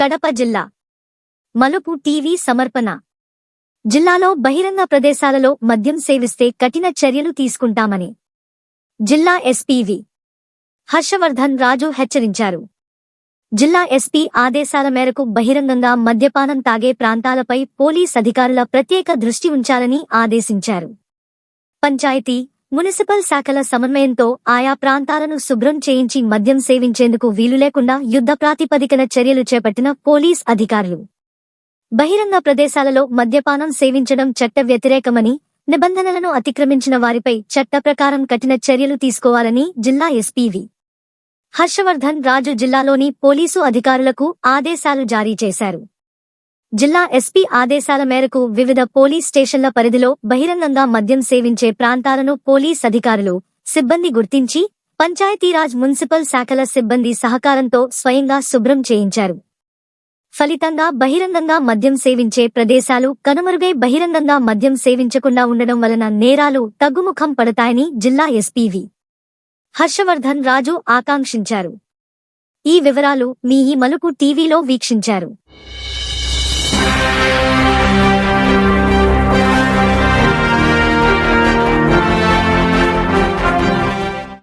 కడప జిల్లా. మలుపు టీవీ సమర్పణ. జిల్లాలో బహిరంగ ప్రదేశాలలో మద్యం సేవిస్తే కఠిన చర్యలు తీసుకుంటామని. జిల్లా ఎస్పీవి. హర్షవర్ధన్ రాజు హెచ్చరించారు. జిల్లా ఎస్పీ ఆదేశాల మేరకు బహిరంగంగా మద్యపానం తాగే ప్రాంతాలపై పోలీస్ అధికారుల ప్రత్యేక దృష్టి ఉంచాలని ఆదేశించారు. పంచాయతీ మున్సిపల్ శాఖల సమన్వయంతో ఆయా ప్రాంతాలను శుభ్రం చేయించి మద్యం సేవించేందుకు వీలు లేకుండా యుద్ధ ప్రాతిపదికన చర్యలు చేపట్టిన పోలీస్ అధికారులు. బహిరంగ ప్రదేశాలలో మద్యపానం సేవించడం చట్ట వ్యతిరేకమని నిబంధనలను అతిక్రమించిన వారిపై చట్ట ప్రకారం కఠిన చర్యలు తీసుకోవాలని జిల్లా ఎస్పీవి. హర్షవర్ధన్ రాజు జిల్లాలోని పోలీసు అధికారులకు ఆదేశాలు జారీ చేశారు. జిల్లా ఎస్పీ ఆదేశాల మేరకు వివిధ పోలీస్ స్టేషన్ల పరిధిలో బహిరంగంగా మద్యం సేవించే ప్రాంతాలను పోలీస్ అధికారులు సిబ్బంది గుర్తించి పంచాయతీరాజ్ మున్సిపల్ శాఖల సిబ్బంది సహకారంతో స్వయంగా శుభ్రం చేయించారు. ఫలితంగా బహిరంగంగా మద్యం సేవించే ప్రదేశాలు కనుమరుగై బహిరంగంగా మద్యం సేవించకుండా ఉండడం వలన నేరాలు తగ్గుముఖం పడతాయని జిల్లా ఎస్పీవి హర్షవర్ధన్ రాజు ఆకాంక్షించారు. ఈ వివరాలు మీ ఈ మలుకు టీవీలో వీక్షించారు. Yeah.